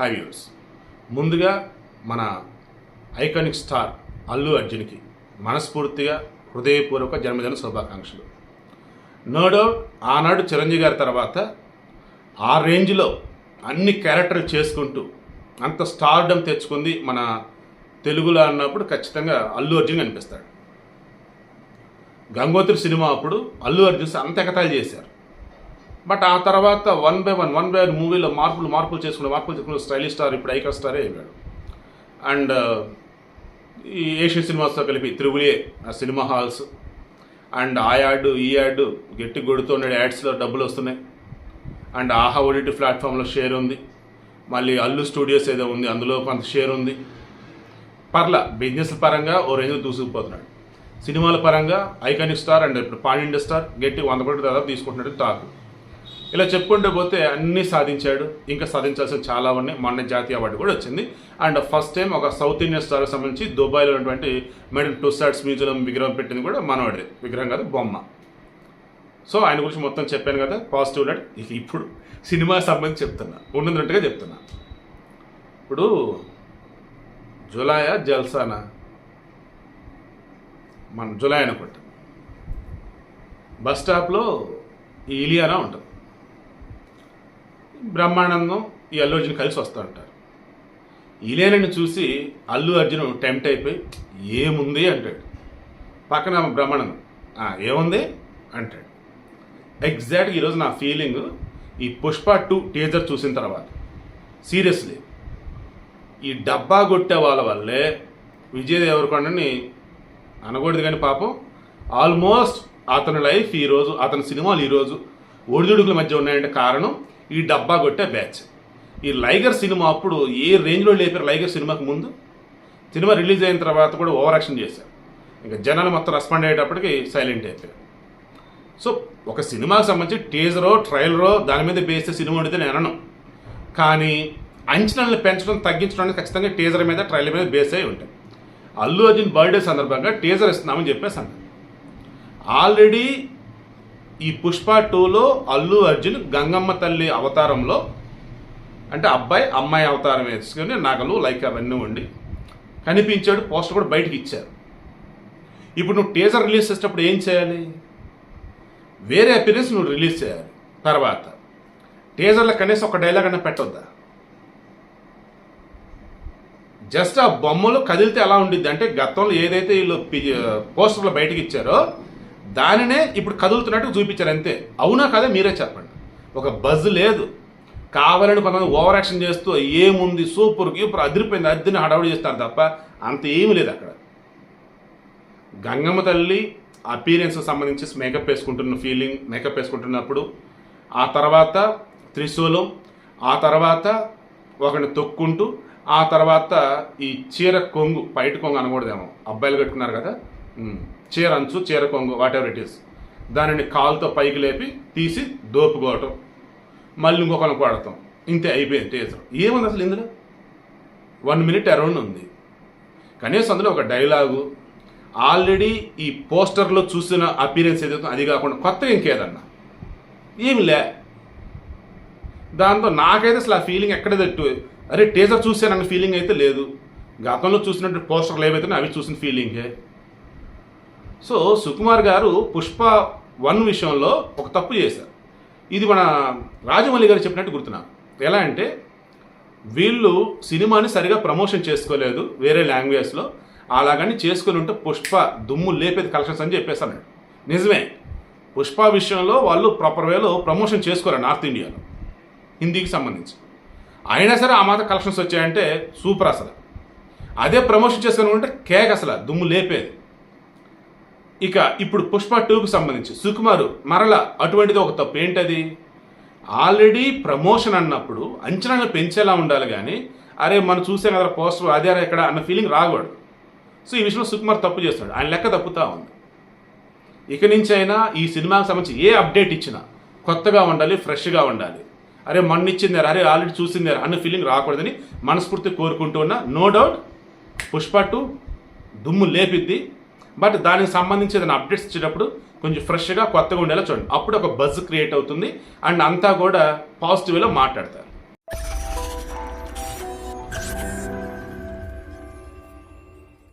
High views ముందుగా మన iconic star Allu అర్జున్కి మనస్ఫూర్తిగా హృదయపూర్వక జన్మదిన శుభాకాంక్షలు. నో డౌట్ ఆనాడు చిరంజీవి గారి తర్వాత ఆ రేంజ్లో అన్ని క్యారెక్టర్లు చేసుకుంటూ అంత స్టార్డమ్ తెచ్చుకుంది మన తెలుగులో అన్నప్పుడు ఖచ్చితంగా అల్లు అర్జున్ కనిపిస్తాడు. గంగోత్రి సినిమా అప్పుడు అల్లు అర్జున్ అంత ఎకతాలు చేశారు. బట్ ఆ తర్వాత one by one one by one మూవీలో మార్పులు మార్పులు చేసుకుని మార్పులు చేసుకుని స్టైలిష్ స్టార్ ఇప్పుడు ఐకా స్టారే అయిపోయాడు. అండ్ ఈ ఏషియన్ సినిమాస్తో కలిపి త్రిబులే ఆ సినిమా హాల్స్ అండ్ ఆ యాడ్ ఈ యాడ్ గట్టి కొడుతున్నాడు యాడ్స్లో డబ్బులు వస్తున్నాయి. అండ్ ఆహా ఓడిటి ప్లాట్ఫామ్లో షేర్ ఉంది. మళ్ళీ అల్లు స్టూడియోస్ ఏదో ఉంది అందులో కొంత షేర్ ఉంది. పర్ల బిజినెస్ పరంగా ఓ రేంజ్ దూసుకుపోతున్నాడు. సినిమాల పరంగా ఐకానిక్ స్టార్ అండ్ ఇప్పుడు పాన్ ఇండియా స్టార్ గట్టి వంద కోట్ల దాదాపు తీసుకుంటున్నట్టు తాకు. ఇలా చెప్పుకుంటూ పోతే అన్నీ సాధించాడు. ఇంకా సాధించాల్సిన చాలా ఉన్నాయి. మొన్న జాతీయ అవార్డు కూడా వచ్చింది. అండ్ ఫస్ట్ టైం ఒక సౌత్ ఇండియన్ స్టార్ సంబంధించి దుబాయ్లో ఉన్నటువంటి మేడం టూ స్టార్ట్స్ మ్యూజియం విగ్రహం పెట్టింది కూడా మనవాడి విగ్రహం కాదు బొమ్మ. సో ఆయన గురించి మొత్తం చెప్పాను కదా పాజిటివ్ లైట్ ఇక ఇప్పుడు సినిమా సంబంధించి చెప్తున్నా. ఉన్నట్టుగా చెప్తున్నా. ఇప్పుడు జులాయా జల్సానా? మన జులై అనుకుంటా. బస్ స్టాప్లో ఈ ఇలియానా ఉంటుంది బ్రహ్మానందం ఈ అల్లు అర్జున్ కలిసి వస్తూ ఉంటారు ఇలియానని చూసి అల్లు అర్జున్ టెంప్ట్ అయిపోయి ఏముంది? అంటాడు. పక్కన బ్రహ్మానందం ఏముంది? అంటాడు. ఎగ్జాక్ట్గా ఈరోజు నా ఫీలింగ్ ఈ పుష్ప టూ టీజర్ చూసిన తర్వాత. సీరియస్లీ ఈ డబ్బా కొట్టే వాళ్ళ వల్లే విజయ్ దేవరకొండని అనకూడదు కానీ పాపం ఆల్మోస్ట్ అతని లైఫ్ ఈరోజు అతని సినిమాలు ఈరోజు ఒడిదుడుకుల మధ్య ఉన్నాయంటే కారణం ఈ డబ్బా కొట్టే బ్యాచ్. ఈ లైగర్ సినిమా అప్పుడు ఏ రేంజ్లో లేపారు లైగర్ సినిమాకు ముందు? సినిమా రిలీజ్ అయిన తర్వాత కూడా ఓవర్ యాక్షన్ చేశారు. ఇంకా జనాలు మొత్తం రెస్పాండ్ అయ్యేటప్పటికి సైలెంట్ అయిపోయారు. సో ఒక సినిమాకి సంబంధించి టీజరో ట్రైలరో దాని మీద బేస్తే సినిమా ఉండితే నేను అనను. కానీ అంచనాలను పెంచడం తగ్గించడానికి ఖచ్చితంగా టీజర్ మీద ట్రైలర్ మీద బేస్ అయి ఉంటాయి. అల్లు అర్జున్ బర్త్డే సందర్భంగా టీజర్ ఇస్తున్నామని చెప్పేసాను ఆల్రెడీ ఈ పుష్ప టూలో అల్లు అర్జున్ గంగమ్మ తల్లి అవతారంలో అంటే అబ్బాయి అమ్మాయి అవతారం వేసుకొని నగలు లైక్ అవన్నీ ఉండి కనిపించాడు పోస్టర్ కూడా బయటకు ఇచ్చారు. ఇప్పుడు నువ్వు టీజర్ రిలీజ్ చేసేటప్పుడు ఏం చేయాలి? వేరే అపీరెన్స్ నువ్వు రిలీజ్ చేయాలి. తర్వాత టీజర్లో కనీసం ఒక డైలాగ్ అన్న పెట్టొద్దా? జస్ట్ ఆ బొమ్మలు కదిలితే ఎలా ఉండిద్ది? అంటే గతంలో ఏదైతే వీళ్ళు పోస్టర్లో పోస్టర్లు బయటకు ఇచ్చారో దానినే ఇప్పుడు కదులుతున్నట్టు చూపించారు అంతే. అవునా కదా మీరే చెప్పండి. ఒక బజ్ లేదు. కావాలని కొంతమంది ఓవర్ యాక్షన్ చేస్తూ ఏముంది సూపర్ గీపర్ అదిరిపోయింది అద్దిని హడావుడి చేస్తారు తప్ప అంత ఏమీ లేదు అక్కడ. గంగమ్మ తల్లి అపీరెన్స్ సంబంధించి మేకప్ వేసుకుంటున్న ఫీలింగ్ మేకప్ వేసుకుంటున్నప్పుడు ఆ తర్వాత త్రిశూలం ఆ తర్వాత ఒకరిని తొక్కుంటూ ఆ తర్వాత ఈ చీర కొంగు పైట కొంగు అనకూడదేమో. అబ్బాయిలు కట్టుకున్నారు కదా? చీర అంచు చీర కొంగు వాట్ ఎవర్ ఇట్ ఈస్ దానిని కాలుతో పైకి లేపి తీసి దోపుకోవటం. మళ్ళీ ఇంకొకరిని కొడతాం ఇంతే అయిపోయింది టీజర్ ఏముంది అసలు ఇందులో? వన్ మినిట్ అరౌండ్ ఉంది. కనీసం అందులో ఒక డైలాగు ఆల్రెడీ ఈ పోస్టర్లో చూసిన అపీరెన్స్ ఏదైతే అది కాకుండా కొత్తగా ఇంకేదన్నా? ఏమి లే. దాంతో నాకైతే అసలు ఆ ఫీలింగ్ ఎక్కడ తట్టు? అరే టీజర్ చూసానన్న ఫీలింగ్ అయితే లేదు. గతంలో చూసినట్టు పోస్టర్లు ఏవైతే అవి చూసిన ఫీలింగే సో సుకుమార్ గారు పుష్ప వన్ విషయంలో ఒక తప్పు చేశారు. ఇది మన రాజమౌళి గారు చెప్పినట్టు గుర్తున్నాను ఎలా అంటే వీళ్ళు సినిమాని సరిగా ప్రమోషన్ చేసుకోలేదు వేరే లాంగ్వేజ్లో అలాగని చేసుకుని ఉంటే పుష్ప దుమ్ము లేపేది కలెక్షన్స్ అని చెప్పేసాను నిజమే. పుష్ప విషయంలో వాళ్ళు ప్రాపర్ వేలో ప్రమోషన్ చేసుకోరు నార్త్ ఇండియాలో హిందీకి సంబంధించి. అయినా సరే ఆ మాత్రం కలెక్షన్స్ వచ్చాయంటే సూపర్ అసలు. అదే ప్రమోషన్ చేసుకుని ఉంటే కేక్ అసలు దుమ్ము లేపేది. ఇక ఇప్పుడు పుష్ప టూకు సంబంధించి సుకుమారు మరల అటువంటిది ఒక తప్పు ఏంటది? ఆల్రెడీ ప్రమోషన్ అన్నప్పుడు అంచనాలు పెంచేలా ఉండాలి కానీ అరే మనం చూసాం కదా పోస్టర్ అదే ఎక్కడ అన్న ఫీలింగ్ రాకూడదు. సో ఈ విషయంలో సుకుమార్ తప్పు చేస్తాడు. ఆయన లెక్క తప్పుతా ఉంది. ఇక నుంచి అయినా ఈ సినిమాకి సంబంధించి ఏ అప్డేట్ ఇచ్చినా కొత్తగా ఉండాలి ఫ్రెష్గా ఉండాలి. అరే మొన్న అరే ఆల్రెడీ చూసిందారు అన్న ఫీలింగ్ రాకూడదని మనస్ఫూర్తి కోరుకుంటూ ఉన్నా నో డౌట్ పుష్ప టూ దుమ్ము లేపిద్ది. బట్ దానికి సంబంధించి ఏదైనా అప్డేట్స్ ఇచ్చేటప్పుడు కొంచెం ఫ్రెష్గా కొత్తగా ఉండేలా చూడండి. అప్పుడు ఒక బజ్ క్రియేట్ అవుతుంది. అండ్ అంతా కూడా పాజిటివ్లో మాట్లాడతారు.